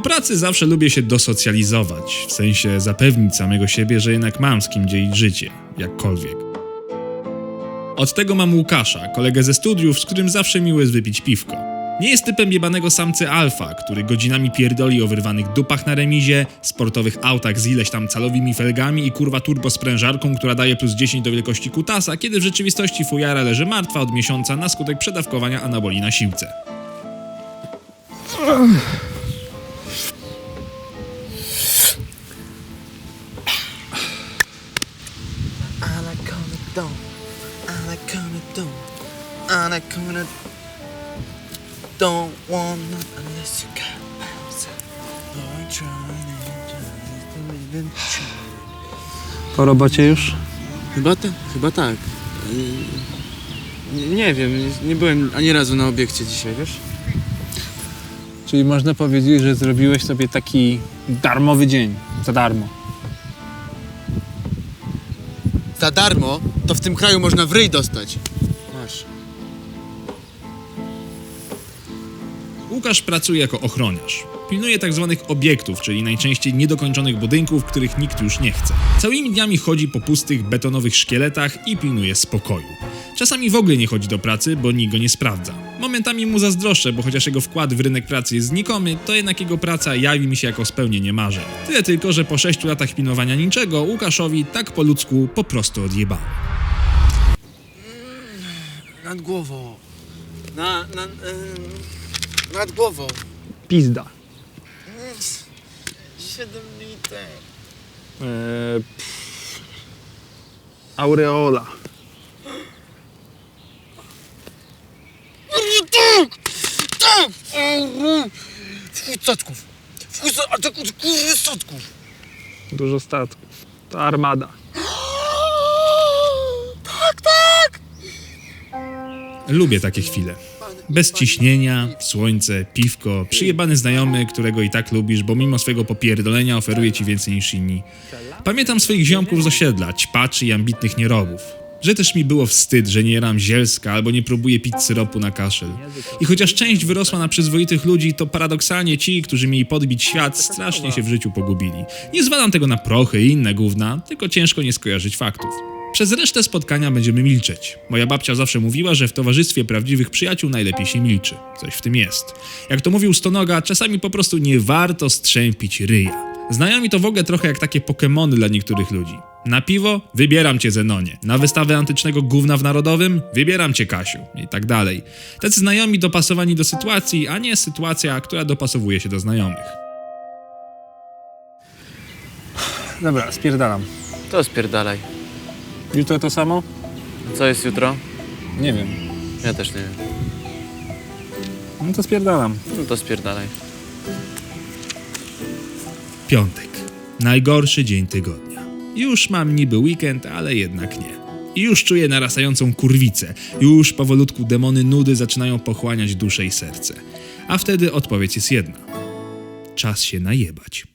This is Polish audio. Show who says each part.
Speaker 1: pracy zawsze lubię się dosocjalizować, w sensie zapewnić samego siebie, że jednak mam z kim dzielić życie, jakkolwiek. Od tego mam Łukasza, kolegę ze studiów, z którym zawsze miło jest wypić piwko. Nie jest typem jebanego samcy alfa, który godzinami pierdoli o wyrwanych dupach na remizie, sportowych autach z ileś tam calowymi felgami i kurwa turbo sprężarką, która daje plus 10 do wielkości kutasa, kiedy w rzeczywistości fujara leży martwa od miesiąca na skutek przedawkowania anaboli na siłce.
Speaker 2: Anaconda don't, anaconda don't, anaconda don't want none unless you got bounce. Boy, trying and trying and trying.
Speaker 3: Po robocie już?
Speaker 2: Chyba tak, chyba tak. Yy, Nie wiem, nie- nie byłem ani razu na obiekcie dzisiaj, wiesz?
Speaker 3: Czyli można powiedzieć, że zrobiłeś sobie taki darmowy dzień. Za darmo.
Speaker 2: Za darmo to w tym kraju można w dostać. Masz.
Speaker 1: Łukasz pracuje jako ochroniarz. Pilnuje tak zwanych obiektów, czyli najczęściej niedokończonych budynków, których nikt już nie chce. Całymi dniami chodzi po pustych, betonowych szkieletach i pilnuje spokoju. Czasami w ogóle nie chodzi do pracy, bo nikt go nie sprawdza. Momentami mu zazdroszczę, bo chociaż jego wkład w rynek pracy jest znikomy, to jednak jego praca jawi mi się jako spełnienie marzeń. Tyle tylko, że po 6 latach pilnowania niczego, Łukaszowi tak po ludzku po prostu odjebało.
Speaker 2: Nad głową. Na, na, yy, nad głową.
Speaker 3: Pizda.
Speaker 2: 7 liter.
Speaker 3: Eee, pff. Aureola.
Speaker 2: Wchód statków. Wchód statków.
Speaker 3: Dużo statków. To armada.
Speaker 2: Tak, tak.
Speaker 1: Lubię takie chwile. Bez ciśnienia, słońce, piwko, przyjebany znajomy, którego i tak lubisz, bo mimo swojego popierdolenia oferuje ci więcej niż inni. Pamiętam swoich ziomków z osiedla, ćpaczy i ambitnych nierobów. Że też mi było wstyd, że nie ram zielska albo nie próbuję pić syropu na kaszel. I chociaż część wyrosła na przyzwoitych ludzi, to paradoksalnie ci, którzy mieli podbić świat, strasznie się w życiu pogubili. Nie zwalam tego na prochy i inne gówna, tylko ciężko nie skojarzyć faktów. Przez resztę spotkania będziemy milczeć. Moja babcia zawsze mówiła, że w towarzystwie prawdziwych przyjaciół najlepiej się milczy. Coś w tym jest. Jak to mówił Stonoga, czasami po prostu nie warto strzępić ryja. Znajomi to w ogóle trochę jak takie pokemony dla niektórych ludzi. Na piwo? Wybieram cię Zenonie. Na wystawę antycznego gówna w Narodowym? Wybieram cię Kasiu. I tak dalej. Tacy znajomi dopasowani do sytuacji, a nie sytuacja, która dopasowuje się do znajomych.
Speaker 3: Dobra, spierdalam.
Speaker 2: To spierdalaj.
Speaker 3: Jutro to samo?
Speaker 2: Co jest jutro?
Speaker 3: Nie wiem.
Speaker 2: Ja też nie wiem.
Speaker 3: No to spierdalam.
Speaker 2: No to spierdalaj.
Speaker 1: Piątek. Najgorszy dzień tygodnia. Już mam niby weekend, ale jednak nie. Już czuję narastającą kurwicę. Już powolutku demony nudy zaczynają pochłaniać duszę i serce. A wtedy odpowiedź jest jedna. Czas się najebać.